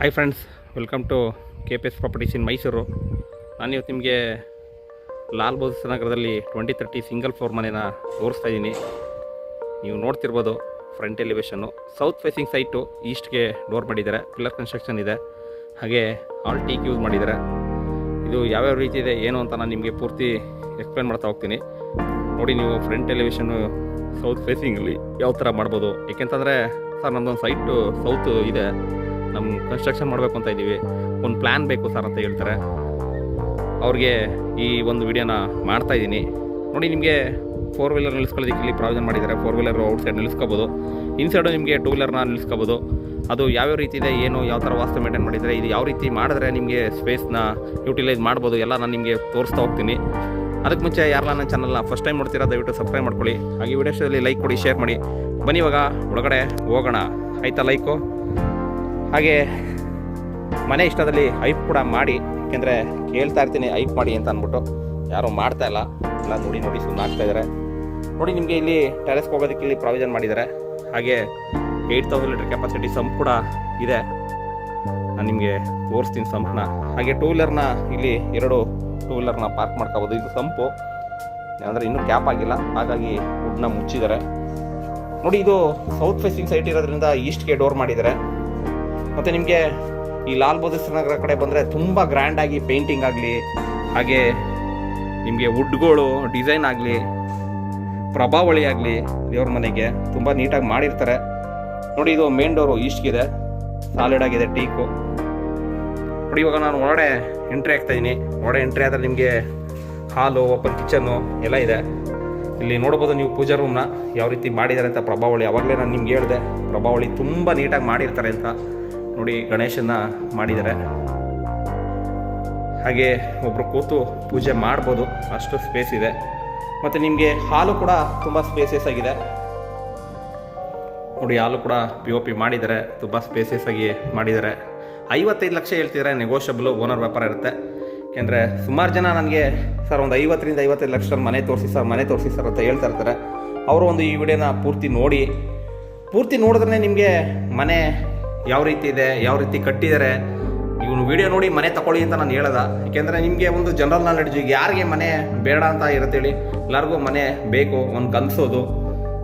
Hi friends welcome to K P S properties in Mysuru ನಾನು ಇವತ್ತು ನಿಮಗೆ ಲಾಲ್ ಬೋಸ್ ನಗರದಲ್ಲಿ ಟ್ವೆಂಟಿ ತರ್ಟಿ ಸಿಂಗಲ್ ಫ್ಲೋರ್ ಮನೇನ ತೋರಿಸ್ತಾ ಇದ್ದೀನಿ. ನೀವು ನೋಡ್ತಿರ್ಬೋದು ಫ್ರಂಟ್ ಎಲಿವೇಶನ್ನು ಸೌತ್ ಫೇಸಿಂಗ್ ಸೈಟು ಈಸ್ಟ್ಗೆ ಡೋರ್ ಮಾಡಿದ್ದಾರೆ. ಪಿಲ್ಲರ್ ಕನ್ಸ್ಟ್ರಕ್ಷನ್ ಇದೆ. ಹಾಗೆ ಆಲ್ ಟೀಕ್ ಯೂಸ್ ಮಾಡಿದ್ದಾರೆ. ಇದು ಯಾವ್ಯಾವ ರೀತಿ ಇದೆ, ಏನು ಅಂತ ನಾನು ನಿಮಗೆ ಪೂರ್ತಿ ಎಕ್ಸ್ಪ್ಲೇನ್ ಮಾಡ್ತಾ ಹೋಗ್ತೀನಿ. ನೋಡಿ ನೀವು ಫ್ರಂಟ್ ಎಲಿವೇಶನ್ನು ಸೌತ್ ಫೇಸಿಂಗಲ್ಲಿ ಯಾವ ಥರ ಮಾಡ್ಬೋದು. ಏಕೆಂತಂದರೆ ಸರ್ ನಮ್ಮದೊಂದು ಸೈಟು ಸೌತ್ ಇದೆ. ನಮ್ಮ ಕನ್ಸ್ಟ್ರಕ್ಷನ್ ಮಾಡಬೇಕು ಅಂತ ಇದ್ದೀವಿ. ಒಂದು ಪ್ಲ್ಯಾನ್ ಬೇಕು ಸರ್ ಅಂತ ಹೇಳ್ತಾರೆ. ಅವ್ರಿಗೆ ಈ ಒಂದು ವಿಡಿಯೋನ ಮಾಡ್ತಾ ಇದ್ದೀನಿ. ನೋಡಿ, ನಿಮಗೆ ಫೋರ್ ವೀಲರ್ ನಿಲ್ಲಿಸ್ಕೊಳ್ಳೋದಕ್ಕೆ ಇಲ್ಲಿ ಪ್ರಾವಿಷನ್ ಮಾಡಿದ್ದಾರೆ. ಫೋರ್ ವೀಲರ್ ಔಟ್ ಸೈಡ್ ನಿಲ್ಲಿಸ್ಕೋಬೋದು ಇನ್ಸೈಡು ನಿಮಗೆ ಟೂ ವೀಲರ್ನ ನಿಲ್ಲಿಸ್ಕೋಬೋದು ಅದು ಯಾವ್ಯಾವ ರೀತಿ ಇದೆ, ಏನು, ಯಾವ ಥರ ವಾಸ್ತು ಮೇಂಟೈನ್ ಮಾಡಿದ್ದಾರೆ ಇದು ಯಾವ ರೀತಿ ಮಾಡಿದ್ರೆ ನಿಮಗೆ ಸ್ಪೇಸ್ನ ಯೂಟಿಲೈಸ್ ಮಾಡ್ಬೋದು ಎಲ್ಲ ನಾನು ನಿಮಗೆ ತೋರಿಸ್ತಾ ಹೋಗ್ತೀನಿ. ಅದಕ್ಕೆ ಮುಂಚೆ ಯಾರಲ್ಲ ನನ್ನ ಚಾನಲ್ನ ಫಸ್ಟ್ ಟೈಮ್ ನೋಡ್ತೀರಾ, ದಯವಿಟ್ಟು ಸಬ್ಸ್ಕ್ರೈಬ್ ಮಾಡ್ಕೊಳ್ಳಿ. ಹಾಗೆ ವಿಡಿಯೋಸಲ್ಲಿ ಲೈಕ್ ಕೊಡಿ ಶೇರ್ ಮಾಡಿ. ಬನ್ನಿ ಇವಾಗ, ಒಳಗಡೆ ಹೋಗೋಣ. ಆಯಿತಾ ಲೈಕು ಹಾಗೆ ಮನೆ ಇಷ್ಟದಲ್ಲಿ ಹೈಪ್ ಕೂಡ ಮಾಡಿ, ಯಾಕೆಂದರೆ ಕೇಳ್ತಾ ಇರ್ತೀನಿ ಹೈಪ್ ಮಾಡಿ ಅಂತ ಅಂದ್ಬಿಟ್ಟು. ಯಾರೂ ಮಾಡ್ತಾ ಇಲ್ಲ. ಎಲ್ಲ ನೋಡಿ ನೋಡಿ ಸುಮ್ಮನೆ ಆಗ್ತಾ ಇದ್ದಾರೆ ನೋಡಿ, ನಿಮಗೆ ಇಲ್ಲಿ ಟೆರೆಸ್ಗೆ ಹೋಗೋದಕ್ಕೆ ಇಲ್ಲಿ ಪ್ರಾವಿಷನ್ ಮಾಡಿದ್ದಾರೆ ಹಾಗೆ eight thousand litre capacity sump ಕೂಡ ಇದೆ. ನಾನು ನಿಮಗೆ ತೋರಿಸ್ತೀನಿ ಸಂಪ್ನ ಹಾಗೆ ಟೂ ವೀಲರ್ನ ಇಲ್ಲಿ ಎರಡು ಟೂ ವೀಲರ್ನ ಪಾರ್ಕ್ ಮಾಡ್ಕೋಬೋದು. ಇದು ಸಂಪು ಅಂದರೆ ಇನ್ನೂ ಕ್ಯಾಪ್ ಆಗಿಲ್ಲ. ಹಾಗಾಗಿ ವುಡ್ನ ಮುಚ್ಚಿದ್ದಾರೆ ನೋಡಿ, ಇದು ಸೌತ್ ಫೇಸಿಂಗ್ ಸೈಟ್ ಇರೋದ್ರಿಂದ ಈಸ್ಟ್ಗೆ ಡೋರ್ ಮಾಡಿದ್ದಾರೆ ಮತ್ತು ನಿಮಗೆ ಈ ಲಾಲ್ ಬಹದ್ದೂರ್ ನಗರ ಕಡೆ ಬಂದರೆ ತುಂಬ ಗ್ರ್ಯಾಂಡಾಗಿ ಪೇಂಟಿಂಗ್ ಆಗಲಿ, ಹಾಗೆ ನಿಮಗೆ ವುಡ್ಗಳು ಡಿಸೈನ್ ಆಗಲಿ, ಪ್ರಭಾವಳಿ ಆಗಲಿ ದೇವ್ರ ಮನೆಗೆ ತುಂಬ ನೀಟಾಗಿ ಮಾಡಿರ್ತಾರೆ. ನೋಡಿ ಇದು ಮೇನ್ ಡೋರು ಈಸ್ಟ್ಗಿದೆ ಸಾಲಿಡ್ ಆಗಿದೆ ಟೀಕು ನೋಡಿ ಇವಾಗ ನಾನು ಒಳಗಡೆ ಎಂಟ್ರಿ ಆಗ್ತಾ ಇದ್ದೀನಿ ಒಳಗಡೆ ಎಂಟ್ರಿ ಆದರೆ ನಿಮಗೆ ಹಾಲು ಓಪನ್ ಕಿಚನ್ನು ಎಲ್ಲ ಇದೆ. ಇಲ್ಲಿ ನೋಡ್ಬೋದು ನೀವು ಪೂಜಾ ರೂಮ್ನ ಯಾವ ರೀತಿ ಮಾಡಿದ್ದಾರೆ ಅಂತ ಪ್ರಭಾವಳಿ. ಅವಾಗಲೇ ನಾನು ನಿಮ್ಗೆ ಹೇಳಿದೆ, ಪ್ರಭಾವಳಿ ತುಂಬ ನೀಟಾಗಿ ಮಾಡಿರ್ತಾರೆ ಅಂತ. ನೋಡಿ ಗಣೇಶನ ಮಾಡಿದ್ದಾರೆ. ಹಾಗೆ ಒಬ್ಬರು ಕೂತು ಪೂಜೆ ಮಾಡ್ಬೋದು, ಅಷ್ಟು ಸ್ಪೇಸ್ ಇದೆ. ಮತ್ತು ನಿಮಗೆ ಹಾಲು ಕೂಡ ತುಂಬ ಸ್ಪೇಸಸ್ ಆಗಿದೆ. ನೋಡಿ, ಹಾಲು ಕೂಡ ಪಿ ಒ ಪಿ ಮಾಡಿದ್ದಾರೆ, ತುಂಬ ಸ್ಪೇಸಸ್ ಆಗಿ ಮಾಡಿದ್ದಾರೆ. ಐವತ್ತೈದು ಲಕ್ಷ ಹೇಳ್ತಿದ್ರೆ ನೆಗೋಷಿಯಬಲು ಓನರ್ ವ್ಯಾಪಾರ ಇರುತ್ತೆ. ಏಕೆಂದರೆ ಸುಮಾರು ಜನ ನನಗೆ, ಸರ್, ಒಂದು ಐವತ್ತರಿಂದ ಐವತ್ತೈದು ಲಕ್ಷ ಮನೆ ತೋರಿಸಿ, ಸರ್, ಮನೆ ತೋರಿಸಿ, ಸರ್, ಅಂತ ಹೇಳ್ತಾ ಇರ್ತಾರೆ. ಅವರು ಒಂದು ಈ ವಿಡಿಯೋನ ಪೂರ್ತಿ ನೋಡಿ. ಪೂರ್ತಿ ನೋಡಿದ್ರೆ ನಿಮಗೆ ಮನೆ ಯಾವ ರೀತಿ ಇದೆ, ಯಾವ ರೀತಿ ಕಟ್ಟಿದ್ದಾರೆ, ಇವನು ವಿಡಿಯೋ ನೋಡಿ ಮನೆ ತಗೊಳ್ಳಿ ಅಂತ ನಾನು ಹೇಳದ. ಯಾಕೆಂದರೆ ನಿಮಗೆ ಒಂದು ಜನರಲ್ ನಾಲೆಡ್ಜ್ ಈಗ ಯಾರಿಗೆ ಮನೆ ಬೇಡ ಅಂತ ಇರುತ್ತೇಳಿ ಎಲ್ಲರಿಗೂ ಮನೆ ಬೇಕು, ಒಂದು ಕನಸೋದು.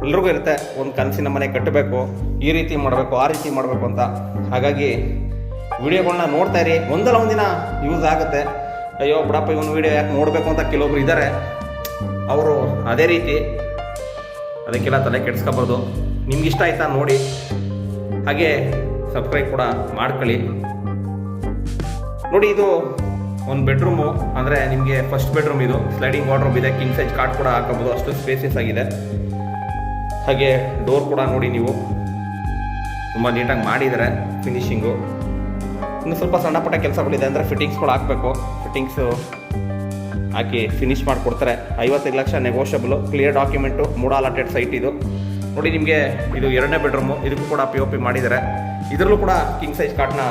ಎಲ್ರಿಗೂ ಇರುತ್ತೆ, ಒಂದು ಕನಸಿನ ಮನೆ ಕಟ್ಟಬೇಕು, ಈ ರೀತಿ ಮಾಡಬೇಕು, ಆ ರೀತಿ ಮಾಡಬೇಕು ಅಂತ. ಹಾಗಾಗಿ ವಿಡಿಯೋಗಳನ್ನ ನೋಡ್ತಾ ಇರಿ, ಒಂದಲ್ಲ ಒಂದಿನ ಯೂಸ್ ಆಗುತ್ತೆ. ಅಯ್ಯೋ, ಬಿಡಪ್ಪ, ಇವನು ವಿಡಿಯೋ ಯಾಕೆ ನೋಡಬೇಕು ಅಂತ ಕೆಲವೊಬ್ರು ಇದ್ದಾರೆ ಅವರು ಅದೇ ರೀತಿ ಅದಕ್ಕೆಲ್ಲ ತಲೆ ಕೆಡಿಸ್ಕೋಬಾರ್ದು. ನಿಮ್ಗೆ ಇಷ್ಟ ಆಯ್ತಾ ನೋಡಿ. ಹಾಗೆ ಸಬ್ಸ್ಕ್ರೈಬ್ ಕೂಡ ಮಾಡ್ಕೊಳ್ಳಿ. ನೋಡಿ ಇದು ಒಂದು ಬೆಡ್ರೂಮು ಅಂದರೆ ನಿಮಗೆ ಫಸ್ಟ್ ಬೆಡ್ರೂಮ್ ಇದು. ಸ್ಲೈಡಿಂಗ್ ವಾರ್ಡ್ರೂಮ್ ಇದೆ ಕಿಂಗ್ ಸೈಜ್ ಕಾರ್ಡ್ ಕೂಡ ಹಾಕಬಹುದು, ಅಷ್ಟು ಸ್ಪೇಸಸ್ ಆಗಿದೆ. ಹಾಗೆ ಡೋರ್ ಕೂಡ ನೋಡಿ ನೀವು. ತುಂಬ ನೀಟಾಗಿ ಮಾಡಿದ್ದಾರೆ ಫಿನಿಶಿಂಗು ಇನ್ನು ಸ್ವಲ್ಪ ಸಣ್ಣ ಪುಟ್ಟ ಕೆಲಸಗಳಿದೆ ಅಂದರೆ ಫಿಟ್ಟಿಂಗ್ಸ್ಗಳು ಹಾಕಬೇಕು. ಫಿಟ್ಟಿಂಗ್ಸು ಹಾಕಿ ಫಿನಿಶ್ ಮಾಡಿಕೊಡ್ತಾರೆ. ಐವತ್ತೈದು lakh negotiable clear document MUDA allotted site ಇದು. ನೋಡಿ ನಿಮಗೆ ಇದು ಎರಡನೇ ಬೆಡ್ರೂಮು ಇದಕ್ಕೂ ಕೂಡ ಪಿ ಒ ಪಿ ಮಾಡಿದ್ದಾರೆ. ಇದರಲ್ಲೂ ಕೂಡ ಕಿಂಗ್ ಸೈಜ್ ಕಾಟ್ನ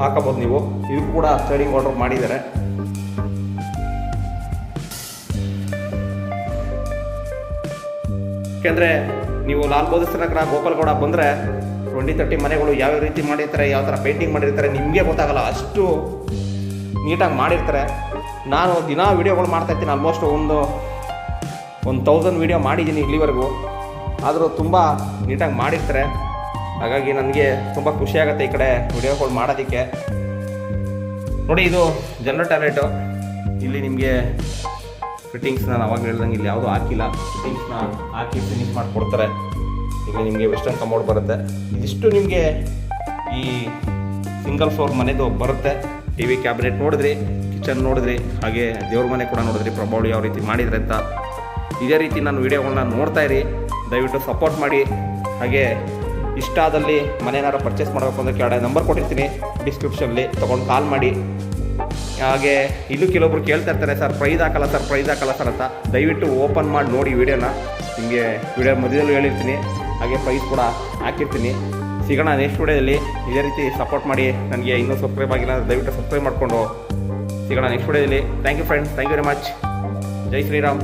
ಹಾಕಬಹುದು ನೀವು. ಇದಕ್ಕೂ ಕೂಡ ಸ್ಲೈಡಿಂಗ್ ಆರ್ಡರ್ ಮಾಡಿದ್ದಾರೆ. ಯಾಕೆಂದರೆ ನೀವು ಲಾಲ್ ಬಹದ್ದೂರ್ ನಗರ ಗೋಪಾಲ್ಗೌಡ ಬಂದರೆ ಟ್ವೆಂಟಿ ತರ್ಟಿ ಮನೆಗಳು ಯಾವ ರೀತಿ ಮಾಡಿರ್ತಾರೆ, ಯಾವ ಥರ ಪೇಂಟಿಂಗ್ ಮಾಡಿರ್ತಾರೆ ನಿಮಗೆ ಗೊತ್ತಾಗಲ್ಲ. ಅಷ್ಟು ನೀಟಾಗಿ ಮಾಡಿರ್ತಾರೆ. ನಾನು ದಿನಾ ವೀಡಿಯೋಗಳು ಮಾಡ್ತಾಯಿರ್ತೀನಿ ಆಲ್ಮೋಸ್ಟ್ ಒಂದು ಒಂದು ತೌಸಂಡ್ ವೀಡಿಯೋ ಮಾಡಿದ್ದೀನಿ ಇಲ್ಲಿವರೆಗೂ. ಆದರೂ ತುಂಬ ನೀಟಾಗಿ ಮಾಡಿರ್ತಾರೆ. ಹಾಗಾಗಿ ನನಗೆ ತುಂಬ ಖುಷಿಯಾಗುತ್ತೆ ಈ ಕಡೆ ವಿಡಿಯೋಗಳು ಮಾಡೋದಕ್ಕೆ. ನೋಡಿ, ಇದು ಜನರಲ್ ಟ್ಯಾಬ್ಲೆಟು ಇಲ್ಲಿ ನಿಮಗೆ ಫಿಟ್ಟಿಂಗ್ಸ್ ನಾನು ಅವಾಗ ಹೇಳ್ದಂಗೆ ಇಲ್ಲಿ ಯಾವುದೂ ಹಾಕಿಲ್ಲ. ಫಿಟ್ಟಿಂಗ್ಸ್ನ ಹಾಕಿ ಫಿನಿಶ್ ಮಾಡಿಕೊಡ್ತಾರೆ. ಇಲ್ಲಿ ನಿಮಗೆ ವೆಸ್ಟರ್ನ್ ಕಮೋಡ್ ಬರುತ್ತೆ. ಇದಿಷ್ಟು ನಿಮಗೆ ಈ ಸಿಂಗಲ್ ಫ್ಲೋರ್ ಮನೆದು ಬರುತ್ತೆ. ಟಿ ವಿ ಕ್ಯಾಬಿನೆಟ್ ನೋಡಿದ್ರಿ ಕಿಚನ್ ನೋಡಿದ್ರಿ, ಹಾಗೆ ದೇವ್ರ ಮನೆ ಕೂಡ ನೋಡಿದ್ರಿ, ಪ್ರಭಾವಳಿ ಯಾವ ರೀತಿ ಮಾಡಿದ್ರೆ ಅಂತ. ಇದೇ ರೀತಿ ನಾನು ವೀಡಿಯೋಗಳನ್ನ ನೋಡ್ತಾ ಇರಿ. ದಯವಿಟ್ಟು ಸಪೋರ್ಟ್ ಮಾಡಿ. ಹಾಗೆ ಇಷ್ಟ ಆದಲ್ಲಿ ಮನೆನಾರು ಪರ್ಚೇಸ್ ಮಾಡಬೇಕು ಅಂದರೆ ಕೆಳಗಡೆ ನಂಬರ್ ಕೊಟ್ಟಿರ್ತೀನಿ. ಡಿಸ್ಕ್ರಿಪ್ಷನಲ್ಲಿ ತೊಗೊಂಡು ಕಾಲ್ ಮಾಡಿ. ಹಾಗೆ ಇಲ್ಲೂ ಕೆಲವೊಬ್ರು ಕೇಳ್ತಾ ಇರ್ತಾರೆ, ಸರ್ ಪ್ರೈಸ್ ಹಾಕಲ್ಲ, ಸರ್ ಪ್ರೈಸ್ ಹಾಕಲ್ಲ, ಸರ್, ಅಂತ. ದಯವಿಟ್ಟು ಓಪನ್ ಮಾಡಿ ನೋಡಿ ವಿಡಿಯೋನ. ನಿಮಗೆ ವಿಡಿಯೋ ಮಧ್ಯದಲ್ಲೂ ಹೇಳಿರ್ತೀನಿ. ಹಾಗೆ ಪ್ರೈಸ್ ಕೂಡ ಹಾಕಿರ್ತೀನಿ. ಸಿಗೋಣ ನೆಕ್ಸ್ಟ್ ವಿಡಿಯೋದಲ್ಲಿ. ಇದೇ ರೀತಿ ಸಪೋರ್ಟ್ ಮಾಡಿ. ನನಗೆ ಇನ್ನೂ ಸಬ್ಸ್ಕ್ರೈಬ್ ಆಗಿಲ್ಲ ಅಂದರೆ ದಯವಿಟ್ಟು ಸಬ್ಸ್ಕ್ರೈಬ್ ಮಾಡಿಕೊಂಡು ಸಿಗೋಣ ನೆಕ್ಸ್ಟ್ ವಿಡಿಯೋದಲ್ಲಿ. Thank you friends thank you very much Jai Shriram.